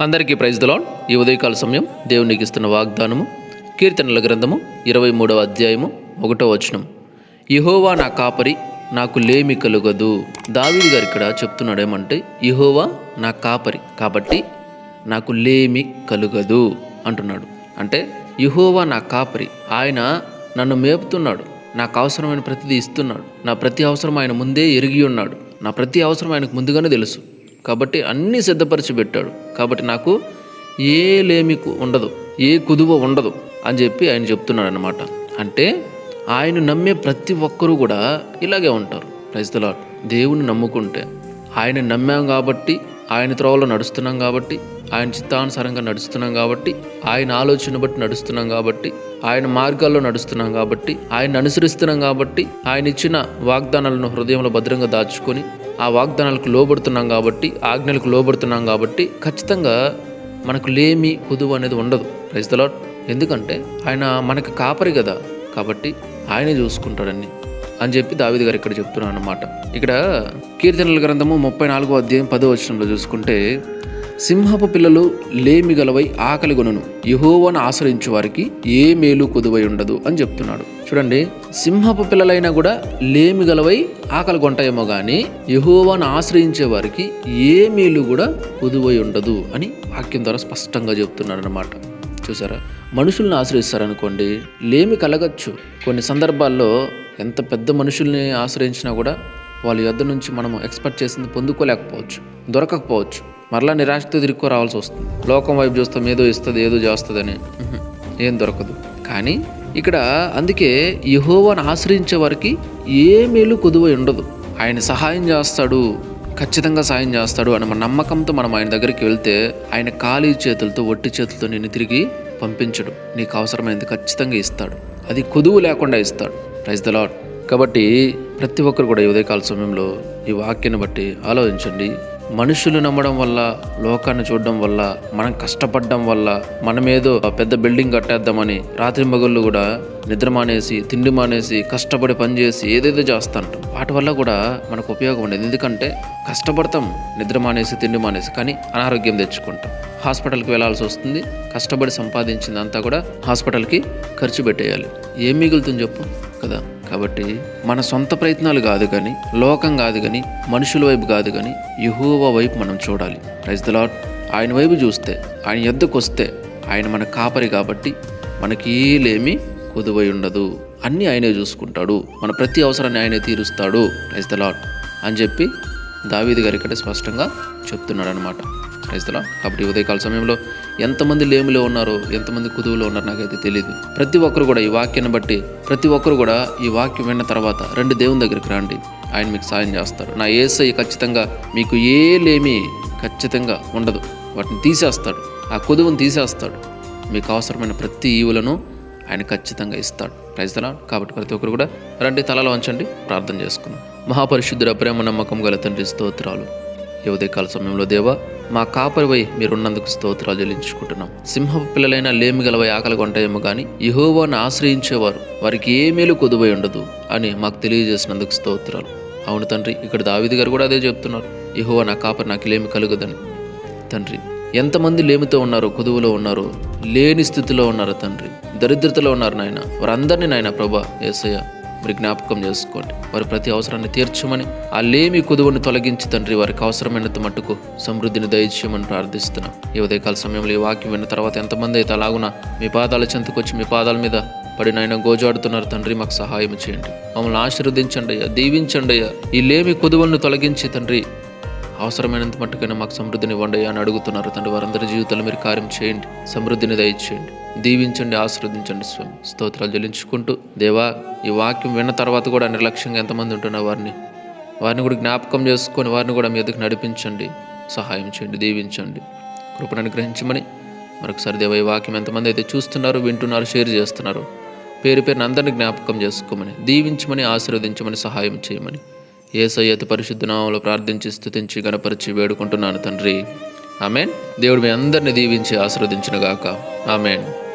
అందరికీ praise the Lord ఈ ఉదయకాల సమయం దేవునికి ఇస్తున్న వాగ్దానము కీర్తనల గ్రంథము ఇరవై మూడవ అధ్యాయము ఒకటో వచనం. ఇహోవా నా కాపరి నాకు లేమి కలుగదు. దావీదు గారు ఇక్కడ చెప్తున్నాడు ఏమంటే ఇహోవా నా కాపరి కాబట్టి నాకు లేమి కలుగదు అంటున్నాడు. అంటే ఇహోవా నా కాపరి ఆయన నన్ను మేపుతున్నాడు. నాకు అవసరమైన ప్రతిదీ ఇస్తున్నాడు. నా ప్రతి అవసరం ఆయన ముందే ఎరిగి ఉన్నాడు. నా ప్రతి అవసరం ఆయనకు ముందుగానే తెలుసు. కాబట్టి అన్నీ సిద్ధపరిచి పెట్టాడు. కాబట్టి నాకు ఏ లేమి ఉండదు ఏ కుదువ ఉండదు అని చెప్పి ఆయన చెప్తున్నాడు అనమాట అంటే ఆయన నమ్మే ప్రతి ఒక్కరూ కూడా ఇలాగే ఉంటారు. ప్రజల దేవుని నమ్ముకుంటే ఆయన నమ్మాం కాబట్టి ఆయన త్రోవలో నడుస్తున్నాం కాబట్టి ఆయన చిత్తానుసారంగా నడుస్తున్నాం కాబట్టి ఆయన ఆలోచన బట్టి నడుస్తున్నాం కాబట్టి ఆయన మార్గాల్లో నడుస్తున్నాం కాబట్టి ఆయన అనుసరిస్తున్నాం కాబట్టి ఆయన ఇచ్చిన వాగ్దానాలను హృదయంలో భద్రంగా దాచుకొని ఆ వాగ్దానాలకు లోబడుతున్నాం కాబట్టి ఆజ్ఞలకు లోబడుతున్నాం కాబట్టి ఖచ్చితంగా మనకు లేమి కుదువు అనేది ఉండదు. రైతులో ఎందుకంటే ఆయన మనకు కాపరి కదా కాబట్టి ఆయనే చూసుకుంటాడని అని చెప్పి దావిది గారు ఇక్కడ చెప్తున్నాను అనమాట ఇక్కడ కీర్తనల గ్రంథము ముప్పై నాలుగో అధ్యాయం పదో వచనంలో చూసుకుంటే సింహపు పిల్లలు లేమి గలవై ఆకలి యహోవను ఆశ్రయించు వారికి ఏ మేలు కుదువై ఉండదు అని చెప్తున్నాడు. చూడండి సింహపు పిల్లలైనా కూడా లేమి గలవై ఆకలి కొంటాయేమో కానీ యహోవాను ఆశ్రయించే వారికి ఏ మేలు కూడా కుదువై ఉండదు అని వాక్యం ద్వారా స్పష్టంగా చెప్తున్నాడు అనమాట చూసారా? మనుషుల్ని ఆశ్రయిస్తారనుకోండి లేమి కలగచ్చు. కొన్ని సందర్భాల్లో ఎంత పెద్ద మనుషుల్ని ఆశ్రయించినా కూడా వాళ్ళ యొద్ద నుంచి మనం ఎక్స్పెక్ట్ చేసింది పొందుకోలేకపోవచ్చు దొరకకపోవచ్చు. మరలా నిరాశతో తిరుక్కో రావాల్సి వస్తుంది. లోకం వైపు చూస్తాం ఏదో ఇస్తుంది ఏదో చేస్తుందని. ఏం దొరకదు. కానీ ఇక్కడ అందుకే యహోవాను ఆశ్రయించే వారికి ఏ మేలు కొదువై ఉండదు. ఆయన సహాయం చేస్తాడు ఖచ్చితంగా సాయం చేస్తాడు అని మన నమ్మకంతో మనం ఆయన దగ్గరికి వెళ్తే ఆయన ఖాళీ చేతులతో ఒట్టి చేతులతో నిన్ను తిరిగి పంపించడు. నీకు అవసరమైనది ఖచ్చితంగా ఇస్తాడు. అది కొదువు లేకుండా ఇస్తాడు. ప్రైజ్ ద లాడ్ కాబట్టి ప్రతి ఒక్కరు కూడా ఈ ఉదయకాల సమయంలో ఈ వాక్యాన్ని బట్టి ఆలోచించండి. మనుషులు నమ్మడం వల్ల లోకాన్ని చూడడం వల్ల మనం కష్టపడడం వల్ల మనమేదో పెద్ద బిల్డింగ్ కట్టేద్దామని రాత్రి మగళ్ళు కూడా నిద్ర మానేసి తిండి మానేసి కష్టపడి పనిచేసి ఏదేదో చేస్తాంటాం వాటి వల్ల కూడా మనకు ఉపయోగం ఉండేది. ఎందుకంటే కష్టపడతాం నిద్ర మానేసి తిండి మానేసి కానీ అనారోగ్యం తెచ్చుకుంటాం. హాస్పిటల్కి వెళ్ళాల్సి వస్తుంది. కష్టపడి సంపాదించిందంతా కూడా హాస్పిటల్కి ఖర్చు పెట్టేయాలి. ఏం మిగులుతుంది చెప్పు కదా? కాబట్టి మన సొంత ప్రయత్నాలు కాదు కానీ లోకం కాదు కానీ మనుషుల వైపు కాదు కానీ యహోవా వైపు మనం చూడాలి. రైస్ ద లాట్ ఆయన వైపు చూస్తే ఆయన ఎద్దకు వస్తే ఆయన మన కాపరి కాబట్టి మనకి ఏలేమి కుదువై ఉండదు. అన్నీ ఆయనే చూసుకుంటాడు. మన ప్రతి అవసరాన్ని ఆయనే తీరుస్తాడు. రైస్ ద లాట్ అని చెప్పి దావీది గారు ఇక్కడ స్పష్టంగా చెప్తున్నాడు అనమాట క్రైస్తలా కాబట్టి ఉదయకాల సమయంలో ఎంతమంది లేమిలో ఉన్నారో ఎంతమంది కుదువులో ఉన్నారో నాకైతే తెలియదు ప్రతి ఒక్కరు కూడా ఈ వాక్యాన్ని బట్టి ప్రతి ఒక్కరు కూడా ఈ వాక్యం విన్న తర్వాత రెండు దేవుని దగ్గరికి రండి. ఆయన మీకు సాయం చేస్తారు నా ఏసై ఖచ్చితంగా మీకు ఏ లేమి ఖచ్చితంగా ఉండదు. వాటిని తీసేస్తాడు. ఆ కొదువును తీసేస్తాడు. మీకు అవసరమైన ప్రతి ఈవులను ఆయన ఖచ్చితంగా ఇస్తాడు. ప్రైజ్దలా కాబట్టి ప్రతి ఒక్కరు కూడా రండి తలలో వంచండి ప్రార్థన చేసుకుందాం. మహాపరిశుద్ధుడ ప్రేమ నమ్మకం గల తండ్రి స్తోత్రాలు. ఈ ఉదయకాల సమయంలో దేవా మా కాపరివై మీరున్నందుకు స్తోత్రాలు చెల్లించుకుంటున్నాం. సింహపు పిల్లలైన లేమి గలవై ఆకలి కొంటాయేమో కానీ యహోవాను ఆశ్రయించేవారు వారికి ఏ మేలు కొదువై ఉండదు అని మాకు తెలియజేసినందుకు స్తోత్రాలు. అవును తండ్రి ఇక్కడ దావిది గారు కూడా అదే చెప్తున్నారు. యహోవా నా కాపరి నాకు లేమి కలుగుదని. తండ్రి ఎంతమంది లేమితో ఉన్నారో కొదువులో ఉన్నారో లేని స్థితిలో ఉన్నారు తండ్రి. దరిద్రతలో ఉన్నారు నాయన. వారందరినీ నాయన ప్రభా ఏసయ్య మరి జ్ఞాపకం చేసుకోండి. వారి ప్రతి అవసరాన్ని తీర్చమని ఆ లేమి కుదువుని తొలగించి తండ్రి వారికి అవసరమైనంత మట్టుకు సమృద్ధిని దయచేయమని ప్రార్థిస్తున్నాం. ఈ ఉదయకాల సమయంలో ఈ వాక్యం విన్న తర్వాత ఎంతమంది అయితే అలాగున మీ పాదాల చెంతకొచ్చి మీ పాదాల మీద పడి నాయన గోజాడుతున్నారు తండ్రి మాకు సహాయం చేయండి. మమ్మల్ని ఆశీర్వదించండి అయ్యా దీవించండి అయ్యా. ఈ లేమి కుదువులను తొలగించి తండ్రి అవసరమైనంత మట్టుకైనా మాకు సమృద్ధిని ఇవ్వండి అని అడుగుతున్నారు. తండ్రి వారందరి జీవితాలు మీరు కార్యం చేయండి. సమృద్ధిని దయచేయండి. దీవించండి ఆశీర్వదించండి స్వామి. స్తోత్రాలు చెల్లించుకుంటూ దేవా ఈ వాక్యం విన్న తర్వాత కూడా నిర్లక్ష్యంగా ఎంతమంది ఉంటున్నారు వారిని? వారిని కూడా జ్ఞాపకం చేసుకొని వారిని కూడా మీ ఎదుగు నడిపించండి. సహాయం చేయండి దీవించండి. కృపను అనుగ్రహించమని మరొకసారి దేవ ఈ వాక్యం ఎంతమంది అయితే చూస్తున్నారు వింటున్నారు షేర్ చేస్తున్నారు పేరు పేరుని అందరిని జ్ఞాపకం చేసుకోమని దీవించమని ఆశీర్వదించమని సహాయం చేయమని ఏ సయ్యత పరిశుద్ధ నామంలో ప్రార్థించి స్థుతించి గణపరిచి వేడుకుంటున్నాను తండ్రి. ఆమెన్. దేవుడు మీ అందరిని దీవించి ఆశీర్వదించిన గాక ఆమెన్.